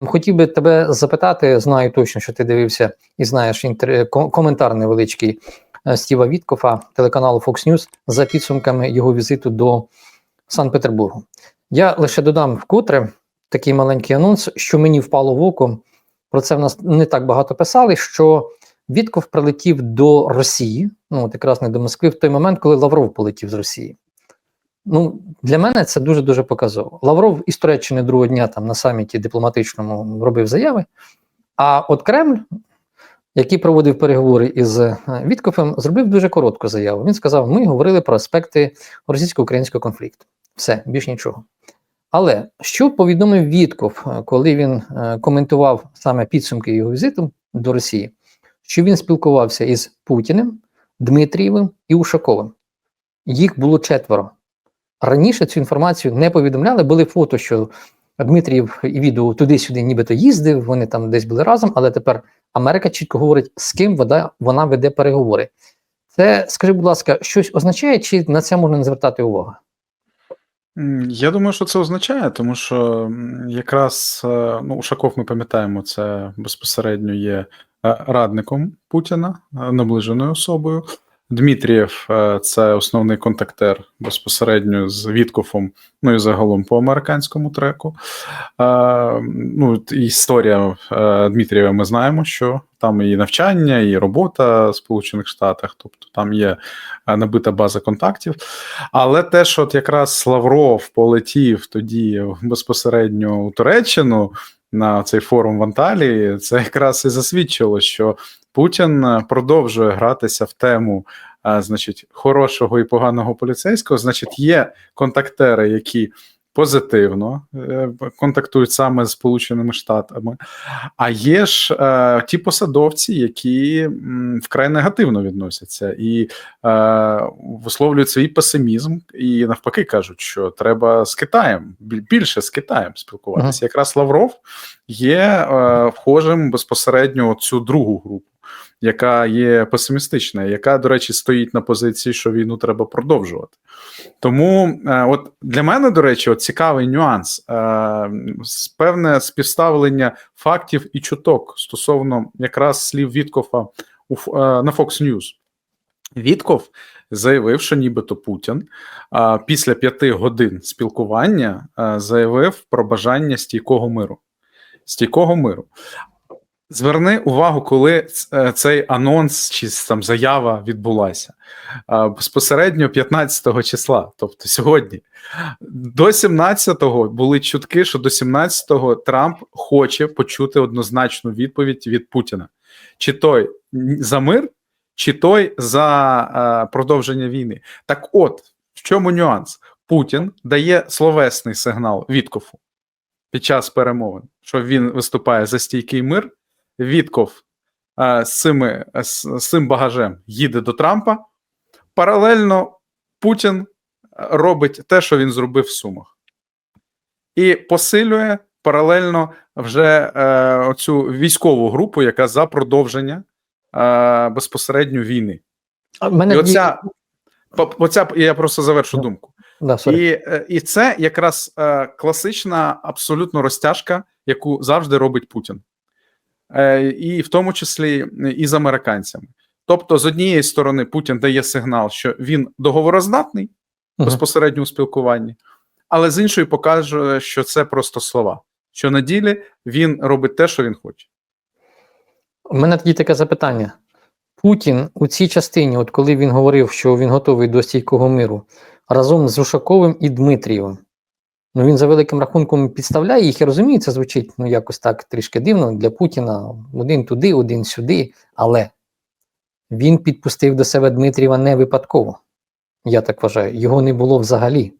Хотів би тебе запитати, знаю точно, що ти дивився і знаєш інтер... ко- коментар невеличкий е, Стіва Віткофа телеканалу Fox News за підсумками його візиту до Санкт-Петербургу. Я лише додам вкотре такий маленький анонс, що мені впало в око. Про це в нас не так багато писали. Що Вітков прилетів до Росії, ну от якраз не до Москви, в той момент, коли Лавров полетів з Росії. Ну, для мене це дуже дуже показово. Лавров із Туреччини другого дня там на саміті дипломатичному робив заяви. А от Кремль, який проводив переговори із е, Віткофем, зробив дуже коротку заяву. Він сказав: ми говорили про аспекти російсько-українського конфлікту. Все, більш нічого. Але що повідомив Вітков, е, коли він е, коментував саме підсумки його візиту до Росії, що він спілкувався із Путіним, Дмитрієвим і Ушаковим. Їх було четверо. Раніше цю інформацію не повідомляли. Були фото, що Дмитрієв і відео туди-сюди нібито їздив, вони там десь були разом, але тепер Америка чітко говорить, з ким вона, вона веде переговори. Це, скажи, будь ласка, щось означає, чи на це можна не звертати увагу? Я думаю, що це означає, тому що якраз е, ну, Ушаков, ми пам'ятаємо, це безпосередньо є е, радником Путіна, е, наближеною особою. Дмитрієв е, це основний контактер безпосередньо з Віткофом, ну і загалом по американському треку. Е, Ну, історія е, Дмитрієва ми знаємо, що там і навчання, і робота в Сполучених Штатах, тобто там є набита база контактів. Але те, що от якраз Лавров полетів тоді безпосередньо у Туреччину на цей форум в Анталії, це якраз і засвідчило, що Путін е, продовжує гратися в тему. а, Значить, хорошого і поганого поліцейського, значить, є контактери, які позитивно е, контактують саме з Сполученими Штатами, а є ж е, ті посадовці, які м, вкрай негативно відносяться і е, висловлюють свій песимізм, і навпаки кажуть, що треба з Китаєм більше з Китаєм спілкуватися. Якраз Лавров є е, вхожим безпосередньо цю другу групу. Яка є песимістична, яка, до речі, стоїть на позиції, що війну треба продовжувати. Тому, е, от для мене, до речі, от цікавий нюанс, е, певне співставлення фактів і чуток стосовно якраз слів Віткофа е, на Fox News. Вітков заявив, що нібито Путін а, після п'яти годин спілкування а, заявив про бажання стійкого миру. Стійкого миру. Зверни увагу, коли е, цей анонс чи там заява відбулася безпосередньо 15 числа, тобто сьогодні. До 17-го були чутки, що до 17-го Трамп хоче почути однозначну відповідь від Путіна. Чи той за мир, чи той за е, продовження війни. Так от, в чому нюанс? Путін дає словесний сигнал Віткофу під час перемовин, що він виступає за стійкий мир. Вітков е, з, цими, з, з цим багажем їде до Трампа. Паралельно Путін е, робить те, що він зробив в Сумах, і посилює паралельно вже е, оцю військову групу, яка за продовження е, безпосередньо війни. А мене І оця, оця, я просто завершу Ну, думку. Да. І, е, і це якраз е, класична абсолютно розтяжка, яку завжди робить Путін, е, і в тому числі і з американцями. Тобто, з однієї сторони, Путін дає сигнал, що він договороздатний Мгм. безпосередньо у спілкуванні, але з іншої покаже, що це просто слова. Що на ділі він робить те, що він хоче. У мене тоді таке запитання. Путін у цій частині, от коли він говорив, що він готовий до стійкого миру, разом з Ушаковим і Дмитрієвим, ну він за великим рахунком підставляє їх. Я розумію, це звучить ну якось так трішки дивно для Путіна. Один туди, один сюди. Але він підпустив до себе Дмитрієва не випадково. Я так вважаю, його не було взагалі.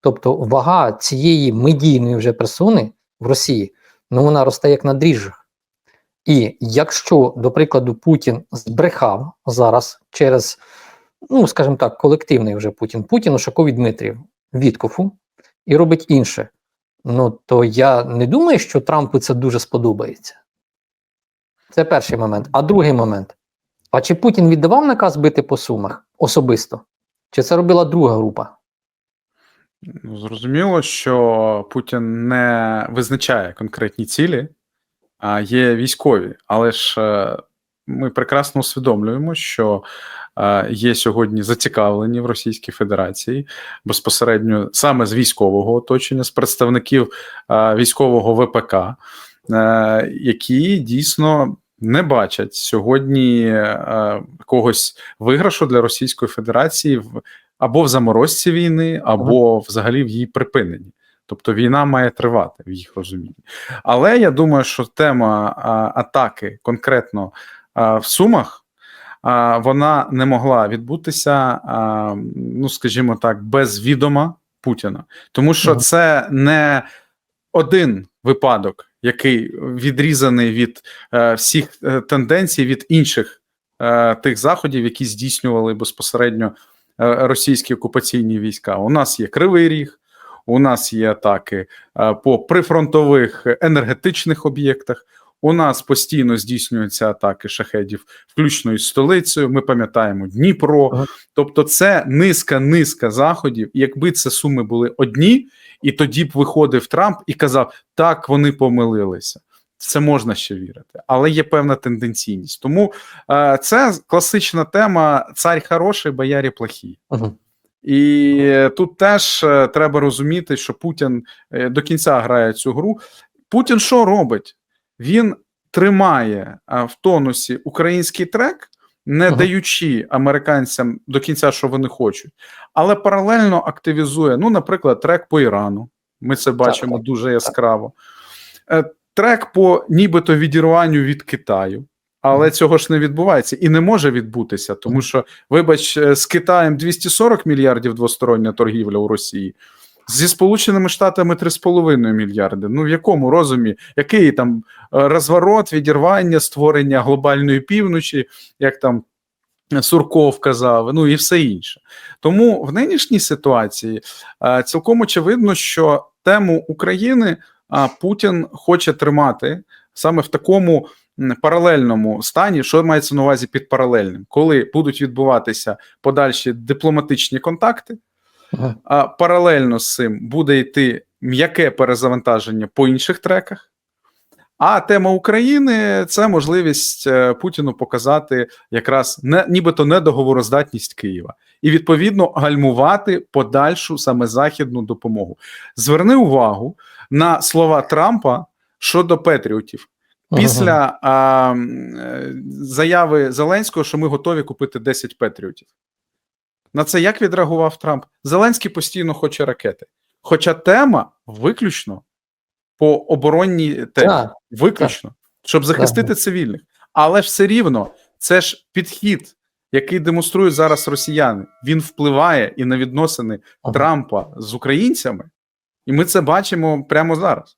Тобто вага цієї медійної вже персони в Росії, ну вона росте як на дріжджах. І якщо, до прикладу, Путін збрехав зараз через, ну скажімо так, колективний вже Путін, Путін Ушаков і Дмитрів Віткофу і робить інше, ну то я не думаю, що Трампу це дуже сподобається. Це перший момент. А другий момент: а чи Путін віддавав наказ бити по сумах особисто? Чи це робила друга група? Ну, зрозуміло, що Путін не визначає конкретні цілі а є військові. Але ж е, ми прекрасно усвідомлюємо, що є сьогодні зацікавлені в Російській Федерації безпосередньо саме з військового оточення, з представників е, військового ВПК, е, які дійсно не бачать сьогодні е, якогось виграшу для Російської Федерації в або в заморозці війни, або взагалі в її припиненні. Тобто війна має тривати в їх розумінні. Але я думаю, що тема а, атаки конкретно а, в Сумах. Вона не могла відбутися, ну скажімо так, без відома Путіна, тому що це не один випадок, який відрізаний від е, всіх е, тенденцій від інших е, тих заходів, які здійснювали безпосередньо російські окупаційні війська. У нас є Кривий Ріг, у нас є атаки по прифронтових енергетичних об'єктах. У нас постійно здійснюються атаки шахедів, включно із столицею. Ми пам'ятаємо Дніпро. Ага. Тобто, це низка низка заходів. Якби це суми були одні, і тоді б виходив Трамп і казав: так, вони помилилися. Це можна ще вірити, але є певна тенденційність. Тому е, це класична тема: царь хороший, боярі плохі. Мгм. І тут теж е, треба розуміти, що Путін е, до кінця грає цю гру. Путін що робить? Він тримає в тонусі український трек, не Ага. даючи американцям до кінця, що вони хочуть, але паралельно активізує, ну, наприклад, трек по Ірану. Ми це бачимо так, дуже яскраво. Е, Трек по нібито відірванню від Китаю. Але цього ж не відбувається і не може відбутися, тому що, вибач, е, з Китаєм 240 мільярдів двостороння торгівля у Росії, зі Сполученими Штатами 3,5 мільярди. Ну в якому розумі? Який там е, розворот, відірвання, створення глобальної півночі, як там Сурков казав, ну і все інше. Тому в нинішній ситуації е, цілком очевидно, що тему України а, Путін хоче тримати саме в такому паралельному стані, що мається на увазі під паралельним, коли будуть відбуватися подальші дипломатичні контакти. Ага. А паралельно з цим буде йти м'яке перезавантаження по інших треках. А тема України це можливість е, Путіну показати якраз не нібито недоговороздатність Києва і відповідно гальмувати подальшу саме західну допомогу. Зверни увагу на слова Трампа щодо Петріотів. Після а, е, заяви Зеленського, що ми готові купити 10 Петріотів. На це як відреагував Трамп? Зеленський постійно хоче ракети. Хоча тема виключно по оборонній темі, Так, виключно, щоб захистити цивільних. Але ж все рівно, це ж підхід, який демонструють зараз росіяни. Він впливає і на відносини ага. Трампа з українцями, і ми це бачимо прямо зараз.